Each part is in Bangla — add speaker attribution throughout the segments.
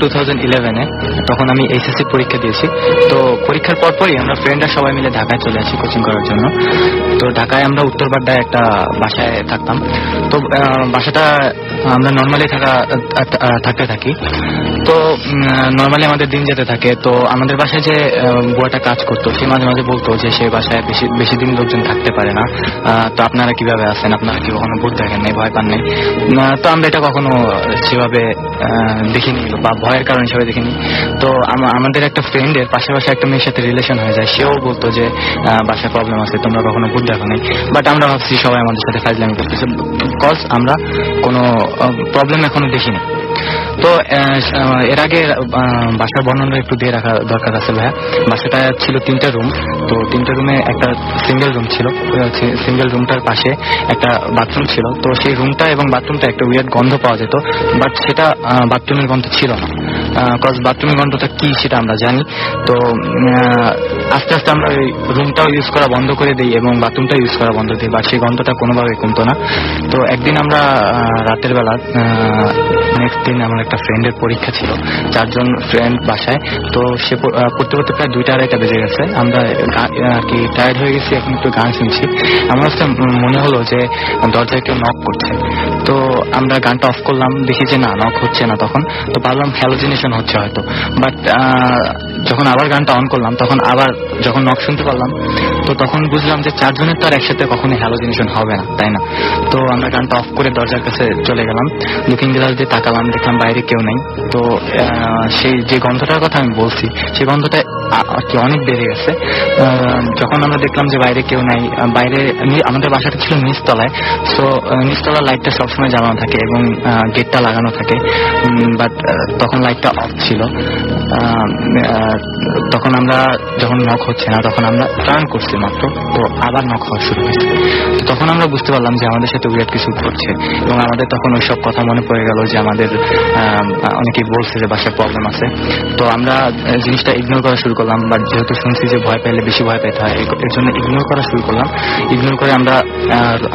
Speaker 1: টু থাউজেন্ড তখন আমি এইচএসসি পরীক্ষা দিয়েছি। তো পরীক্ষার পরপরই আমরা ফ্রেন্ডরা সবাই মিলে ঢাকায় চলে আসি কোচিং করার জন্য। তো ঢাকায় আমরা উত্তর বাড্ডায় একটা বাসায় থাকতাম। তো বাসাটা আমরা নর্মালি থাকা থাকতে থাকি। তো নর্মালি আমাদের দিন যেতে থাকে। তো আমাদের বাসায় যে বুয়াটা কাজ করতো, সে মাঝে মাঝে বলতো যে সে বাসায় বেশি দিন লোকজন থাকতে পারে না। তো আপনারা কীভাবে আছেন? আপনারা কি কখনো ভূত দেখেন নাই? ভয় পান নাই? তো আমরা এটা কখনো সেভাবে দেখিনি বা ভয়ের কারণ হিসেবে দেখিনি। তো আমাদের একটা ফ্রেন্ডের পাশাপাশি একটা মেয়ের সাথে রিলেশন হয়ে যায়। সেও বলতো যে বাসায় প্রবলেম আছে, তোমরা কখনো ভূত দেখো নাই। বাট আমরা ভাবছি সবাই আমাদের সাথে ফাইজলামি করতেছে। বিকজ আমরা কোনো প্রবলেম এখনও দেখিনি। তো এর আগে বাসার বর্ণনা একটু দিয়ে রাখা দরকার আছে ভাইয়া। বাসাটা ছিল তিনটা রুম তো তিনটা রুমে একটা সিঙ্গেল রুম ছিল সিঙ্গেল রুমটার পাশে একটা বাথরুম ছিল। তো সেই রুমটা এবং বাথরুমটা একটা উইয়ার্ড গন্ধ পাওয়া যেত বাট সেটা বাথরুমের গন্ধ ছিল না। কজ বাথরুমের গন্ধটা কি সেটা আমরা জানি। তো আস্তে আস্তে আমরা ওই রুমটাও ইউজ করা বন্ধ করে দিই এবং বাথরুমটা ইউজ করা বন্ধ দিই বাট সেই গন্ধটা কোনোভাবে কমতো না। তো একদিন আমরা রাতের বেলা নেক্সট দিন আমার একটা ফ্রেন্ডের পরীক্ষা ছিল চারজন ফ্রেন্ড বাসায়। তো সে পড়তে পড়তে প্রায় দুইটা আড়াইটা বেজে গেছে। আমরা আর কি টায়ার্ড হয়ে গেছি, এখন একটু গান শুনছি। আমার কাছে মনে হলো যে দরজায় কেউ নক করছে। তো আমরা গানটা অফ করলাম, দেখি যে না নক হচ্ছে না তখন। তো ভাবলাম হ্যালোজিনেশন হচ্ছে হয়তো। বাট যখন আবার গানটা অন করলাম, তখন আবার যখন নক শুনতে পারলাম তো তখন বুঝলাম যে চারজনের তো আর একসাথে কখনোই হ্যালোজিনেশন হবে না, তাই না? তো আমরা গানটা অফ করে দরজার কাছে চলে গেলাম। লুকিং গ্লাস দিয়ে তাকালাম, দেখলাম বাইরে কেউ নেই। তো সেই যে গন্ধটার কথা আমি বলছি, সেই গন্ধটা কি অনেক বেড়ে গেছে। যখন আমরা দেখলাম যে বাইরে কেউ নাই বাইরে আমাদের বাসাটা ছিল নিচতলায়। তো নিচতলার লাইটটা সবসময় জ্বালানো থাকে এবং গেটটা লাগানো থাকে। বাট তখন লাইটটা অফ ছিল। তখন আমরা যখন নখ হচ্ছে না, তখন আমরা টার্ন করছি মাত্র। তো আবার নখ হওয়া শুরু হয়েছে। তখন আমরা বুঝতে পারলাম যে আমাদের সাথে উইয়ার্ড কিছু করছে এবং আমাদের তখন ওই সব কথা মনে পড়ে গেল যে আমাদের অনেকেই বলছে যে বাসার প্রবলেম আছে। তো আমরা জিনিসটা ইগনোর করা শুরু করলাম বাট যেহেতু শুনছি যে ভয় পেলে বেশি ভয় পেতে হয়, এর জন্য ইগনোর করা শুরু করলাম। ইগনোর করে আমরা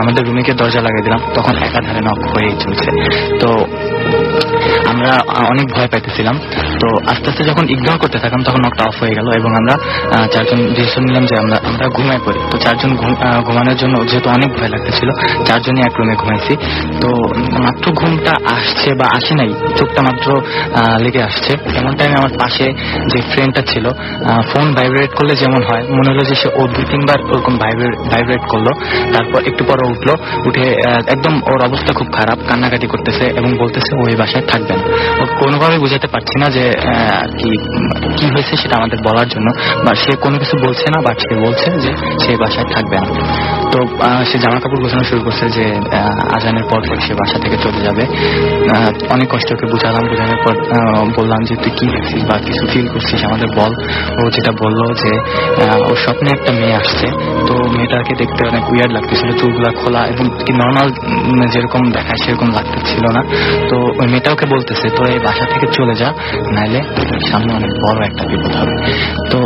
Speaker 1: আমাদের রুমে দরজা লাগিয়ে দিলাম, তখন একাধারে নক হয়েই চলছে। তো আমরা অনেক ভয় পাইতেছিলাম। তো আস্তে আস্তে যখন ইগনোর করতে থাকলাম, তখন নকটা অফ হয়ে গেল এবং আমরা চারজন ডিসিশন নিলাম যে আমরা আমরা ঘুমায় পড়ি। তো চারজন ঘুমানোর জন্য যেহেতু অনেক ভয় লাগতেছিল, চারজনই এক রুমে ঘুমাইছি। তো মাত্র ঘুমটা আসছে বা আসে নাই, চোখটা মাত্র লেগে আসছে। এমন টাইমে আমার পাশে যে ফ্রেন্ডটা ছিল ফোন ভাইব্রেট করলে যেমন হয়, মনে হলো যে সে ও দুই তিনবার ওরকম ভাইব্রেট করল। তারপর একটু পরে উঠল, উঠে একদম ওর অবস্থা খুব খারাপ, কান্নাকাটি করতেছে এবং বলতেছে ওই বাসায় থাকবে না। ও কোনোভাবে বুঝাতে পারছি না যে কি কি হয়েছে সেটা আমাদের বলার জন্য। বা সে কোনো কিছু বলছে না, বা সে বলছে যে সে বাসায় থাকবে না। তো সে জামা কাপড় গোছানো শুরু করছে যে আজানের পর পর সে বাসা থেকে চলে যাবে অনেক কষ্ট ওকে বুঝালাম, বোঝানোর পর বললাম যে, তুই কি দেখছিস বা কিছু ফিল করছিস আমাদের? বল। ও যেটা বলল যে ওর স্বপ্নে একটা মেয়ে আসছে, তো মেয়েটাকে দেখতে অনেক উইয়ার্ড লাগতেছিল, চুলগুলা খোলা এবং কি নর্মাল যেরকম দেখায় সেরকম লাগতেছিল না। তো ওই মেয়েটা ওকে বলতেছে তো এই বাসা থেকে চলে যা, নাইলে সামনে অনেক বড় একটা বিপদ হবে। তো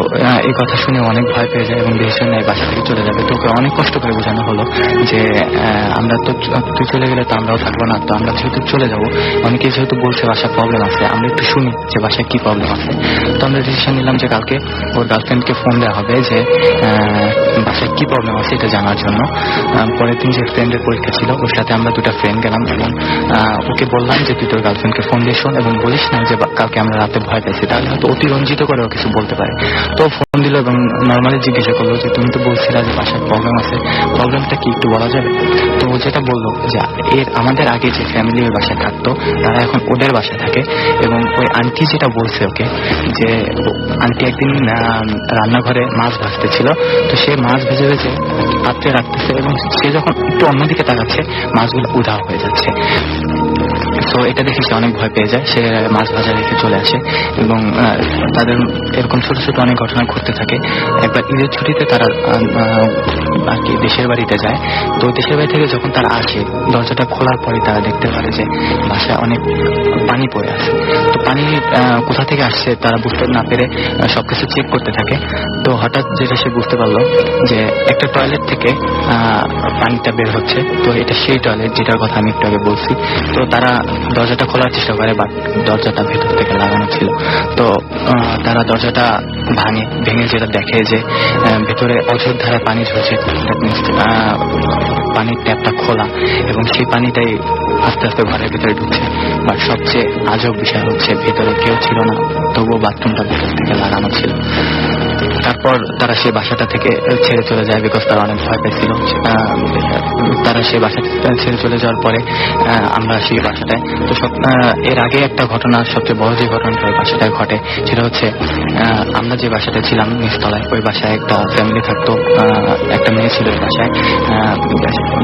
Speaker 1: এই কথা শুনে অনেক ভয় পেয়ে যায় এবং ডিসিশন নেয় বাসা থেকে চলে যাবে। তো ওকে অনেক কষ্ট করে বোঝানো হলো যে আমরা তো তুই চলে গেলে তো আমরাও থাকব না, তো আমরা যেহেতু চলে যাব, অনেকে যেহেতু বলছে বাসায় প্রবলেম আছে, আমরা একটু শুনি যে বাসায় কি প্রবলেম আছে। তো আমরা ডিসিশন নিলাম যে কালকে ওর গার্লফ্রেন্ডকে ফোন দেওয়া হবে যে বাসায় কি প্রবলেম আছে এটা জানার জন্য। পরের দিন যে ফ্রেন্ডের পরীক্ষা ছিল, ওর সাথে আমরা দুটা ফ্রেন্ড গেলাম এবং ওকে বললাম যে, তুই তোর গার্লফ্রেন্ডকে ফোন দিয়ে শোন এবং বলিস না যে কালকে আমরা রাতে ভয় পেয়েছি তাহলে হয়তো অতিরঞ্জিত করে ও কিছু বলতে পারে। তো ফোন দিল এবং নর্মালি জিজ্ঞাসা করল যে, তুমি তো বলছিলে যে বাসায় প্রবলেম আছে। প্রবলেমটা কি একটু বলা যাবে? তো ও যেটা বলল যে, এর, আমাদের আগে যে ফ্যামিলি ওই বাসায় থাকতো, তারা এখন ওদের বাসায় থাকে এবং ওই আন্টি যেটা বলছে ওকে যে আন্টি একদিন রান্নাঘরে মাছ ভাজতেছিল তো সে মাছ ভেজে ভেজে পাত্রে রাখতেছে এবং সে যখন একটু অন্যদিকে তাকাচ্ছে, মাছগুলো উধাও হয়ে যাচ্ছে। তো এটা দেখে সে অনেক ভয় পেয়ে যায়। সে মাছ ভাজা রেখে চলে আসে এবং তাদের এরকম ছোট ছোট অনেক ঘটনা ঘটতে থাকে। একবার ঈদের ছুটিতে তারা আর কি দেশের বাড়িতে যায়। তো দেশের বাড়ি থেকে যখন তারা আসে, দরজাটা খোলার পরে তারা দেখতে পারে যে বাসায় অনেক পানি পড়ে আছে। তো পানি কোথা থেকে আসছে তারা বুঝতে না পেরে সবকিছু চেক করতে থাকে। তো হঠাৎ যেটা সে বুঝতে পারল যে একটা টয়লেট থেকে পানিটা বের হচ্ছে। তো এটা সেই টয়লেট যেটার কথা আমি একটু আগে বলছি। তো তারা দরজাটা খোলার চেষ্টা করে বাট দরজাটা ভেতর থেকে লাগানো ছিল। তো তারা দরজাটা ভাঙে, ভেঙে যেটা দেখে যে ভেতরে অঝোর ধারায় পানি ঝরছে পানির ট্যাপটা খোলা, এবং সেই পানিটাই আস্তে আস্তে ঘরের ভিতরে ঢুকছে। বাট সবচেয়ে আজব বিষয় হচ্ছে, ভেতরে কেউ ছিল না, তবুও বাথরুমটা ভেতর থেকে লাগানো ছিল। তারপর তারা সেই বাসাটা থেকে ছেড়ে চলে যায় বিকজ তারা অনেক ভয় পেয়েছিল। তারা সেই বাসা ছেড়ে চলে যাওয়ার পরে আমরা সেই বাসাটায়। তো সব এর আগে একটা ঘটনা, সবচেয়ে বড় যে ঘটনাটা ওই বাসাটায় ঘটে, সেটা হচ্ছে আমরা যে বাসাটায় ছিলাম, নিচতলায়, ওই বাসায় একটা ফ্যামিলি থাকতো একটা মেয়ে ছিল ওই বাসায়।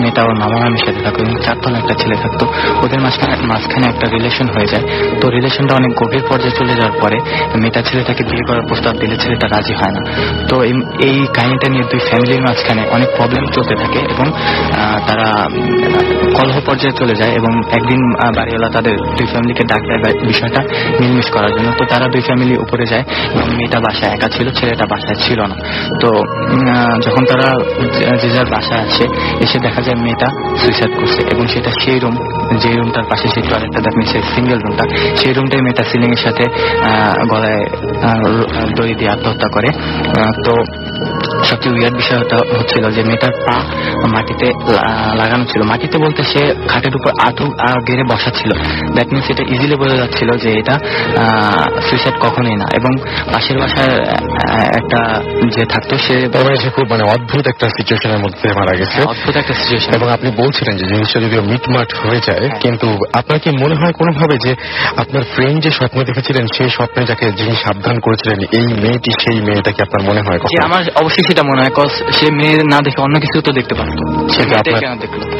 Speaker 1: মেয়েটা ওর মামা মামির সাথে থাকতো চারতলা একটা ছেলে থাকতো। ওদের মাঝখানে মাঝখানে একটা রিলেশন হয়ে যায়। তো রিলেশনটা অনেক গভীর পর্যায়ে চলে যাওয়ার পরে, মেয়েটা ছেলেটাকে বিয়ে করার প্রস্তাব দিলে ছেলেটা রাজি হয় না। তো এই- কাহিনীটা নিয়ে দুই ফ্যামিলির মাঝখানে অনেক প্রবলেম চলতে থাকে এবং তারা কলহ পর্যায়ে চলে যায় এবং একদিন বাড়িওয়ালা তাদের দুই ফ্যামিলিকে ডাক দেয় বিষয়টা মিলমিশ করার জন্য। তো তারা দুই ফ্যামিলি উপরে যায় এবং মেয়েটা বাসায় একা ছিল, ছেলেটা বাসায় ছিল না। তো যখন তারা যে যার বাসায় আসে এসে দেখা যায় মেয়েটা সুইসাইড করছে এবং সেটা সেই রুম যে রুমটার পাশে সেই টয়লেটটা দেখেন সেই সিঙ্গেল রুমটা সেই রুমটাই মেয়েটা সিলিং এর সাথে গলায় দড়ি দিয়ে আত্মহত্যা করে। তো সবচেয়ে উইয়ার বিষয়টা হচ্ছিল যে মেয়েটার পা মাটিতে লাগানো ছিল। মাটিতে বলতে সে খাটের উপর আহ, গেড়ে বসা ছিল। দ্যাট মিনস এটা ইজিলি বোঝা যাচ্ছিল যে এটা সুইসাইড কখনোই না। এবং পাশের আহ, একটা যে থাকতো সে
Speaker 2: সে খুব মানে অদ্ভুত একটা সিচুয়েশনের মধ্যে মারা গেছে।
Speaker 1: অদ্ভুত একটা সিচুয়েশন
Speaker 2: এবং আপনি বলছিলেন যে জিনিসটা যদিও মিটমাট হয়ে যায়
Speaker 1: হ্যাঁ।
Speaker 2: কিন্তু আপনার কি মনে হয় কোনোভাবে যে আপনার ফ্রেন্ড যে স্বপ্ন দেখেছিলেন সেই স্বপ্নে যাকে যিনি সাবধান করেছিলেন এই মেয়েটি সেই মেয়েটাকে আপনার মনে হয়
Speaker 1: আমার অবশ্যই সেটা মনে হয় কজ সে মেয়ে না দেখে অন্য কিছু তো দেখতে পারতো।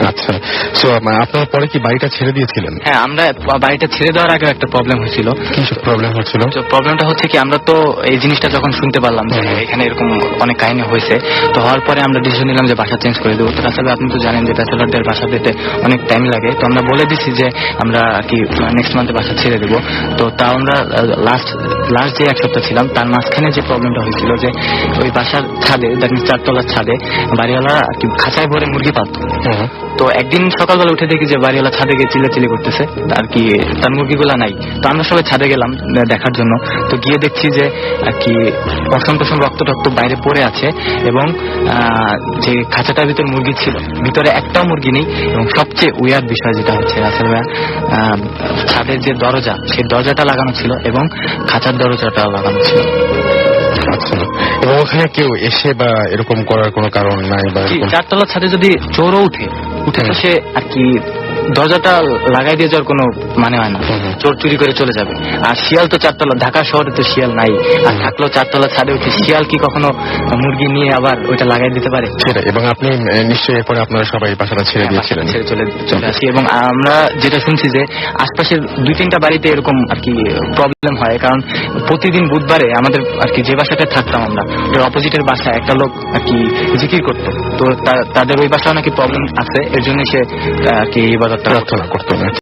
Speaker 2: আচ্ছা সো আপনার পরে কি বাড়িটা ছেড়ে দিয়েছিলেন?
Speaker 1: হ্যাঁ আমরা বাড়িটা ছেড়ে দেওয়ার আগে একটা প্রবলেম হয়েছিল।
Speaker 2: কি প্রবলেম হচ্ছিল?
Speaker 1: তো প্রবলেমটা হচ্ছে কি আমরা তো এই জিনিসটা যখন শুনতে পারলাম যে এখানে এরকম অনেক কাহিনী হয়েছে তো হওয়ার পরে আমরা ডিসিশন নিলাম যে বাসা চেঞ্জ করে দেবো। তো আপনি তো জানেন যে ব্যাচেলারদের বাসা দিতে অনেক টাইম লাগে। তো আমরা বলে দিছি যে আমরা কি নেক্সট মান্থে বাসা ছেড়ে দেবো। তো তা আমরা লাস্ট লাস্ট যে এক সপ্তাহ ছিলাম তার মাঝখানে যে প্রবলেমটা হয়েছিল যে ওই বাসার ছাদে দ্যাট চারতলার ছাদে বাড়িওয়ালা আর কি খাঁচায় ভরে মুরগি পালতো। তো একদিন সকালবেলা উঠে দেখি যে বাড়িওয়ালা ছাদে গিয়ে চিল্লাচিল্লি করতেছে আর কি তার মুরগিগুলা নাই। তো আমরা সবাই ছাদে গেলাম দেখার জন্য। তো গিয়ে দেখছি যে আর কি পশম টসম রক্ত টক্ত বাইরে পড়ে আছে এবং যে খাঁচাটার ভিতর মুরগি ছিল ভিতরে একটাও মুরগি নেই এবং সবচেয়ে উইয়ার বিষয় যেটা হচ্ছে আসলে ছাদের যে দরজা সেই দরজাটা লাগানো ছিল এবং খাঁচার দরজাটা লাগানো ছিল।
Speaker 2: আচ্ছা। এবং ওখানে কেউ এসে বা এরকম করার কোনো কারণ নাই বা
Speaker 1: চারতলা ছাদে যদি চোরও উঠে? উঠে সে আর কি দরজাটা লাগাই দিয়ে যাওয়ার কোনো মানে হয় না। চোর চুরি করে চলে যাবে। আর শিয়াল তো চারতলা ঢাকা শহরে তো শিয়াল নাই। আর। থাকলেও চারতলা ছাদে উঠে শিয়াল কি কখনো মুরগি নিয়ে আবার ওইটা লাগাই দিতে পারে?
Speaker 2: সেটা এবং আপনি নিশ্চয়ই এরপরে আপনারা সবাই বাসাটা ছেড়ে
Speaker 1: হ্যাঁ,
Speaker 2: দিয়েছিলেন।
Speaker 1: ছেড়ে চলে চলে আসি এবং আমরা যেটা শুনছি যে আশপাশের দুই তিনটা বাড়িতে এরকম আর কি প্রবলেম হয় কারণ প্রতিদিন বুধবারে আমাদের আর কি যে বাসাটা থাকতাম আমরা অপোজিটের বাসায় একটা লোক আর কি জিকির করতো। তো তাদের ওই বাসাও নাকি প্রবলেম আছে জন্য সে কি ইবাদতটা।
Speaker 2: প্রার্থনা করতো না